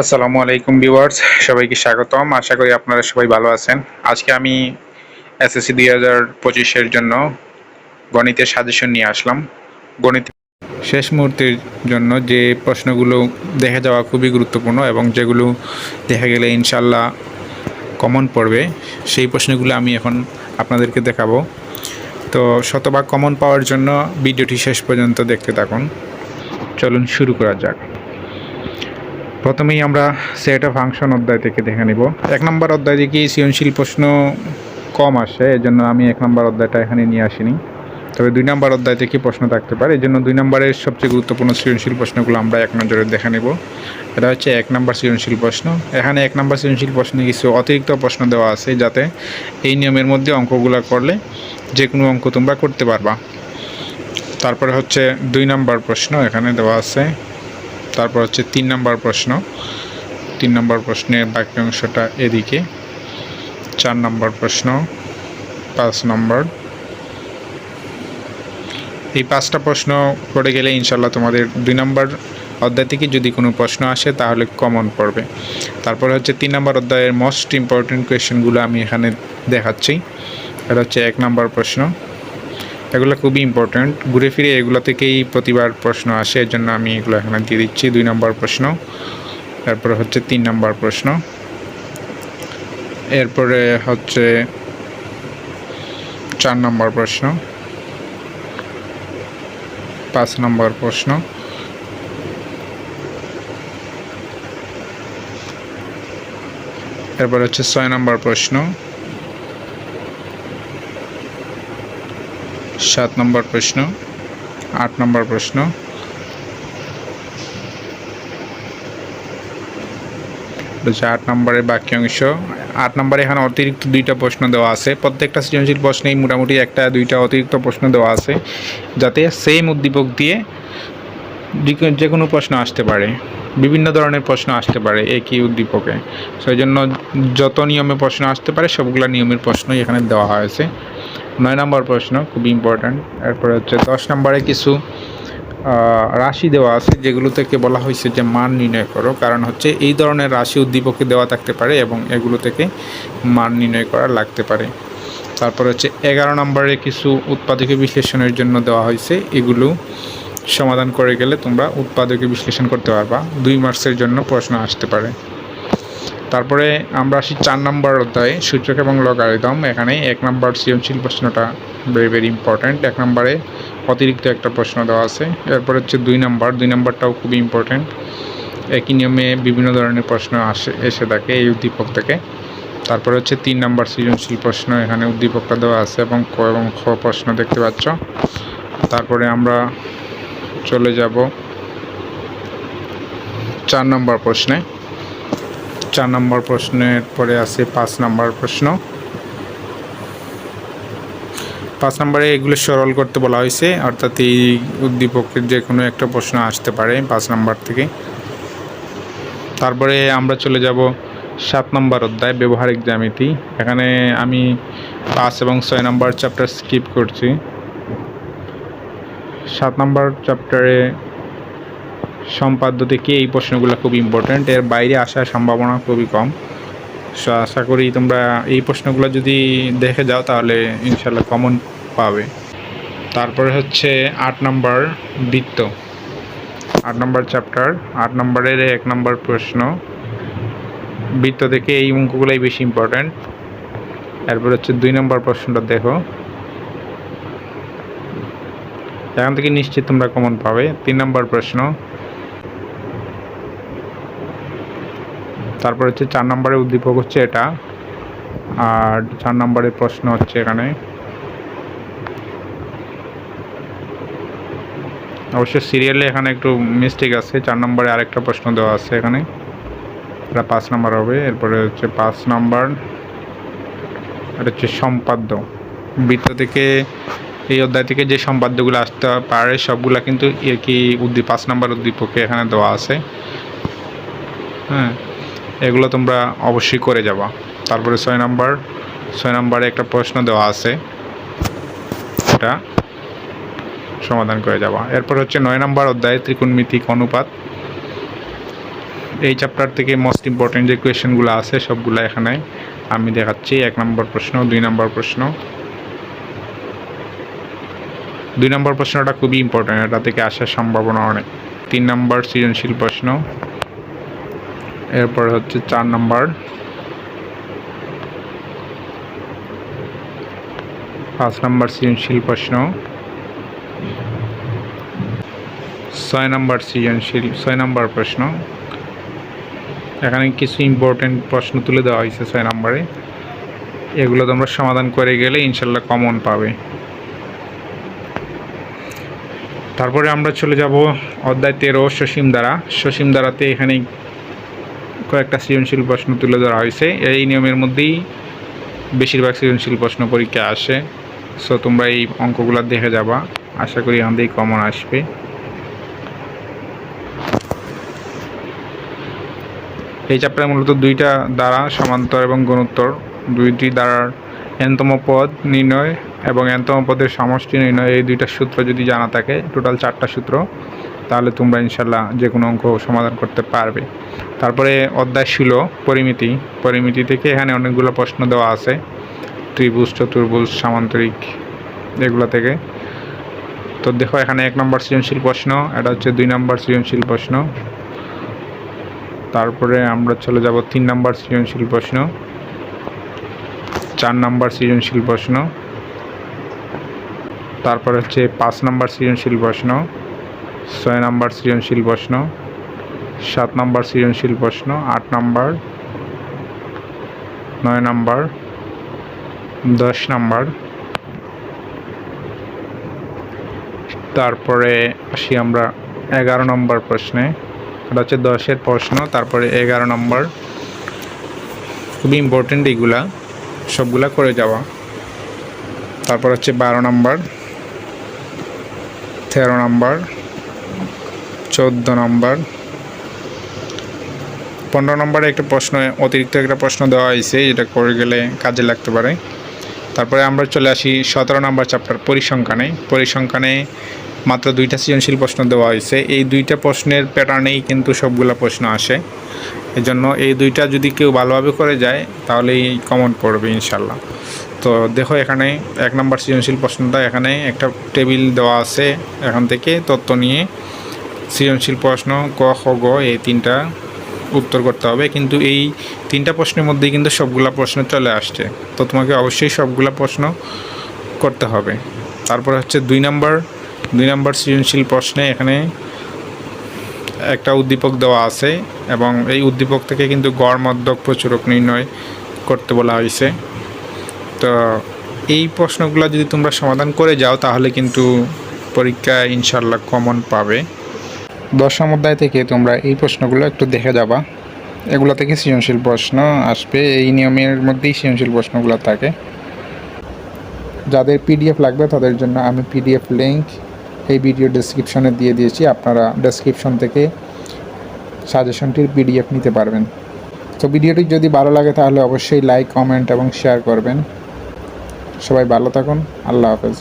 আসসালামু আলাইকুম ভিউয়ার্স, সবাইকে স্বাগতম। আশা করি আপনারা সবাই ভালো আছেন। আজকে আমি এসএসসি দুই হাজার পঁচিশের জন্য গণিতের সাজেশন নিয়ে আসলাম। গণিত শেষ মুহূর্তের জন্য যে প্রশ্নগুলো দেখে যাওয়া খুবই গুরুত্বপূর্ণ এবং যেগুলো দেখা গেলে ইনশাল্লাহ কমন পড়বে, সেই প্রশ্নগুলো আমি এখন আপনাদেরকে দেখাবো। তো শতভাগ কমন পাওয়ার জন্য ভিডিওটি শেষ পর্যন্ত দেখতে থাকুন। চলুন শুরু করা যাক। প্রথমেই আমরা সেট অফ ফাংশন অধ্যায় থেকে দেখে নিব। এক নম্বর অধ্যায় থেকে সৃজনশীল প্রশ্ন কম আসে এই জন্য আমি এক নম্বর অধ্যায়টা এখানে নিয়ে আসিনি। তবে দুই নম্বর অধ্যায় থেকে প্রশ্ন থাকতে পারে এই জন্য দুই নম্বরের সবচেয়ে গুরুত্বপূর্ণ সৃজনশীল প্রশ্নগুলো আমরা এক নজরে দেখে নেব। এটা হচ্ছে এক নম্বর সৃজনশীল প্রশ্ন। এখানে এক নম্বর সৃজনশীল প্রশ্নে কিছু অতিরিক্ত প্রশ্ন দেওয়া আছে, যাতে এই নিয়মের মধ্যে অঙ্কগুলো করলে যে কোনো অঙ্ক তোমরা করতে পারবা। তারপরে হচ্ছে দুই নম্বর প্রশ্ন এখানে দেওয়া আছে। তারপর হচ্ছে তিন নম্বর প্রশ্ন। তিন নম্বর প্রশ্নের বাক্যাংশটা এদিকে। চার নম্বর প্রশ্ন, পাঁচ নম্বর। এই পাঁচটা প্রশ্ন পড়ে গেলে ইনশাল্লাহ তোমাদের দুই নম্বর অধ্যায় থেকে যদি কোনো প্রশ্ন আসে তাহলে কমন পড়বে। তারপর হচ্ছে তিন নম্বর অধ্যায়ের মোস্ট ইম্পর্টেন্ট কোয়েশ্চেনগুলো আমি এখানে দেখাচ্ছি। এটা হচ্ছে এক নম্বর প্রশ্ন। এগুলো খুবই ইম্পর্ট্যান্ট ঘুরে ফিরে এগুলো থেকেই প্রতিবার প্রশ্ন আসে এর জন্য আমি এগুলো এখানে দিয়ে দিচ্ছি। দুই নম্বর প্রশ্ন, তারপরে হচ্ছে তিন নম্বর প্রশ্ন। এরপরে হচ্ছে চার নম্বর প্রশ্ন, পাঁচ নম্বর প্রশ্ন। এরপর হচ্ছে ছয় নম্বর প্রশ্ন সাত নম্বর প্রশ্ন, আট নম্বর প্রশ্ন। হচ্ছে আট নম্বরের বাকি অংশ। আট নম্বরে এখানে অতিরিক্ত দুইটা প্রশ্ন দেওয়া আছে। প্রত্যেকটা সৃজনশীল প্রশ্নেই মোটামুটি একটা, দুইটা অতিরিক্ত প্রশ্ন দেওয়া আছে, যাতে সেম উদ্দীপক দিয়ে যে- কোনো প্রশ্ন আসতে পারে। বিভিন্ন ধরনের প্রশ্ন আসতে পারে একই উদ্দীপকে। সেই জন্য যত নিয়মে প্রশ্ন আসতে পারে, সবগুলো নিয়মের প্রশ্নই এখানে দেওয়া হয়েছে। নয় নম্বর প্রশ্ন, খুবই ইম্পর্ট্যান্ট এরপরে হচ্ছে দশ নম্বরে কিছু রাশি দেওয়া আছে যেগুলো থেকে বলা হয়েছে যে মান নির্ণয় করো। কারণ হচ্ছে এই ধরনের রাশি উদ্দীপকে দেওয়া থাকতে পারে এবং এগুলো থেকে মান নির্ণয় করা লাগতে পারে। তারপর হচ্ছে এগারো নম্বরে কিছু উৎপাদকীয় বিশ্লেষণের জন্য দেওয়া হয়েছে। এগুলো সমাধান করে গেলে তোমরা উৎপাদকীয় বিশ্লেষণ করতে পারবা। দুই মার্কসের জন্য প্রশ্ন আসতে পারে। তারপরে আমরা আসি চার নম্বর অধ্যায়ে, সূচক এবং লগারিদম এখানে এক নম্বর সৃজনশীল প্রশ্নটা ভেরি ভেরি ইম্পর্ট্যান্ট এক নম্বরে অতিরিক্ত একটা প্রশ্ন দেওয়া আছে। এরপর হচ্ছে দুই নম্বর। দুই নম্বরটাও খুবই ইম্পর্ট্যান্ট একই নিয়মে বিভিন্ন ধরনের প্রশ্ন আসে, এসে থাকে এই উদ্দীপক থেকে। তারপরে হচ্ছে তিন নম্বর সৃজনশীল প্রশ্ন। এখানে উদ্দীপকটা দেওয়া আছে এবং ক এবং খ প্রশ্ন দেখতে পাচ্ছ। তারপরে আমরা চলে যাব চার নম্বর প্রশ্নে। চার নম্বর প্রশ্নের পরে আছে পাঁচ নম্বর প্রশ্ন। পাঁচ নম্বরে এগুলো সরল করতে বলা হয়েছে, অর্থাৎ এই উদ্দীপকের যে কোনো একটা প্রশ্ন আসতে পারে পাঁচ নম্বর থেকে। তারপরে আমরা চলে যাব সাত নম্বর অধ্যায়, ব্যবহারিক জ্যামিতি। এখানে আমি পাঁচ এবং ছয় নম্বর চ্যাপ্টার স্কিপ করছি। সাত নম্বর চ্যাপ্টারে সম্পাদ্য থেকে এই প্রশ্নগুলো খুব ইম্পর্ট্যান্ট এর বাইরে আসার সম্ভাবনা খুবই কম। সো আশা করি তোমরা এই প্রশ্নগুলো যদি দেখে যাও, তাহলে ইনশাল্লাহ কমন পাবে। তারপরে হচ্ছে আট নম্বর বৃত্ত। আট নম্বর চ্যাপ্টার আট নম্বরের এক নম্বর প্রশ্ন। বৃত্ত থেকে এই অঙ্কগুলোই বেশি ইম্পর্ট্যান্ট এরপর হচ্ছে দুই নম্বর প্রশ্নটা দেখো। এখান থেকে নিশ্চিত তোমরা কমন পাবে। তিন নম্বর প্রশ্ন তারপর হচ্ছে চার নম্বরের উদ্দীপক হচ্ছে এটা। আর চার নম্বরের প্রশ্ন হচ্ছে এখানে। অবশ্য সিরিয়ালে এখানে একটু মিস্টেক আছে। চার নম্বরে আরেকটা প্রশ্ন দেওয়া আছে এখানে। এটা পাঁচ নম্বর হবে। এরপরে হচ্ছে পাঁচ নম্বর। এটা হচ্ছে সম্পাদ্য। বৃত্ত থেকে এই অধ্যায় থেকে যে সম্পাদ্যগুলো আসতে পারে, সবগুলা কিন্তু একই উদ্দীপ পাঁচ নম্বর উদ্দীপকে এখানে দেওয়া আছে। হ্যাঁ। এগুলো তোমরা অবশ্যই করে যাবা। তারপরে ছয় নম্বর, ছয় নম্বরে একটা প্রশ্ন দেওয়া আছে। এটা সমাধান করে যাবা। এরপর হচ্ছে নয় নম্বর অধ্যায়, ত্রিকোণমিতিক অনুপাত। এই চ্যাপ্টার থেকে মোস্ট ইম্পর্টেন্ট যে কোয়েশ্চেনগুলো আছে সবগুলো এখানে আমি দেখাচ্ছি। এক নম্বর প্রশ্ন, দুই নম্বর প্রশ্ন। দুই নম্বর প্রশ্নটা খুবই ইম্পর্টেন্ট এটা থেকে আসার সম্ভাবনা অনেক। তিন নম্বর সৃজনশীল প্রশ্ন। এরপর হচ্ছে চার নম্বর। পাঁচ নম্বর সৃজনশীল প্রশ্ন। ছয় নম্বর সৃজনশীল, ছয় নম্বর প্রশ্ন। এখানে কিছু ইম্পর্টেন্ট প্রশ্ন তুলে দেওয়া হয়েছে ছয় নম্বরে। এগুলো তোমরা সমাধান করে গেলে ইনশাল্লাহ কমন পাবে। তারপরে আমরা চলে যাব অধ্যায় তেরো, সসীম দ্বারা। সসীম দ্বারাতে এখানে কয়েকটা সৃজনশীল প্রশ্ন তুলে ধরা হয়েছে। এই নিয়মের মধ্যেই বেশিরভাগ সৃজনশীল প্রশ্ন পরীক্ষা আসে। সো তোমরা এই অঙ্কগুলো দেখে যাবা। আশা করি থেকেই কমন আসবে। এই চ্যাপ্টারে মূলত দুইটা দ্বারা সমান্তর এবং গুণোত্তর। দুইটি দ্বারার এনতম পদ নির্ণয় এবং এনতম পদের সমষ্টি নির্ণয়। এই দুইটা সূত্র যদি জানা থাকে টোটাল চারটা সূত্র। তাহলে তোমরা ইনশাল্লাহ যে কোনো অঙ্ক সমাধান করতে পারবে। তারপরে অধ্যায় ছিল পরিমিতি। পরিমিতি থেকে এখানে অনেকগুলো প্রশ্ন দেওয়া আছে। ত্রিভুজ, চতুর্ভুজ, সামান্তরিক, এগুলো থেকে। তো দেখো, এখানে এক নম্বর সৃজনশীল প্রশ্ন, এটা হচ্ছে দুই নম্বর সৃজনশীল প্রশ্ন। তারপরে আমরা চলে যাব তিন নম্বর সৃজনশীল প্রশ্ন। চার নম্বর সৃজনশীল প্রশ্ন। তারপর হচ্ছে পাঁচ নম্বর সৃজনশীল প্রশ্ন। ছয় নম্বর সৃজনশীল প্রশ্ন, সাত নম্বর সৃজনশীল প্রশ্ন, আট নম্বর, নয় নম্বর, দশ নম্বর। তারপরে আসি আমরা এগারো নম্বর প্রশ্নে। এটা হচ্ছে দশের প্রশ্ন, তারপরে এগারো নম্বর। খুবই ইম্পর্টেন্ট এইগুলা, সবগুলা করে যাওয়া। তারপর হচ্ছে বারো নম্বর, তেরো নম্বর। চোদ্দ নম্বর। পনেরো নম্বরে একটা প্রশ্ন, অতিরিক্ত একটা প্রশ্ন দেওয়া হয়েছে যেটা করে গেলে কাজে লাগতে পারে। তারপরে আমরা চলে আসি সতেরো নম্বর চ্যাপ্টার পরিসংখ্যানে। পরিসংখ্যানে মাত্র দুইটা সৃজনশীল প্রশ্ন দেওয়া হয়েছে। এই দুইটা প্রশ্নের প্যাটার্নেই কিন্তু সবগুলা প্রশ্ন আসে। এজন্য এই দুইটা যদি কেউ ভালোভাবে করে যায়, তাহলেই কমন পড়বে ইনশাল্লাহ তো দেখো এখানে এক নম্বর সৃজনশীল প্রশ্নটা, এখানে একটা টেবিল দেওয়া আছে এখান থেকে তথ্য নিয়ে। সৃজনশীল প্রশ্ন ক, খ, গ, এই তিনটা উত্তর করতে হবে। কিন্তু এই তিনটা প্রশ্নের মধ্যেই কিন্তু সবগুলা প্রশ্ন চলে আসছে। তো তোমাকে অবশ্যই সবগুলা প্রশ্ন করতে হবে। তারপর হচ্ছে দুই নম্বর। দুই নম্বর সৃজনশীল প্রশ্নে এখানে একটা উদ্দীপক দেওয়া আছে এবং এই উদ্দীপক থেকে কিন্তু গড়, মধ্যক, প্রচুরক নির্ণয় করতে বলা হয়েছে। তো এই প্রশ্নগুলো যদি তোমরা সমাধান করে যাও, তাহলে কিন্তু পরীক্ষায় ইনশাল্লাহ কমন পাবে। দশম অধ্যায় থেকে তোমরা এই প্রশ্নগুলো একটু দেখে যাবা। এগুলো থেকে সৃজনশীল প্রশ্ন আসবে, এই নিয়মের মধ্যেই সৃজনশীল প্রশ্নগুলো থাকে। যাদের পিডিএফ লাগবে তাদের জন্য আমি পিডিএফ লিঙ্ক এই ভিডিও ডেসক্রিপশনে দিয়ে দিয়েছি। আপনারা ডেসক্রিপশন থেকে সাজেশনটির পিডিএফ নিতে পারবেন। তো ভিডিওটি যদি ভালো লাগে তাহলে অবশ্যই লাইক কমেন্ট এবং শেয়ার করবেন। সবাই ভালো থাকুন। আল্লাহ হাফেজ।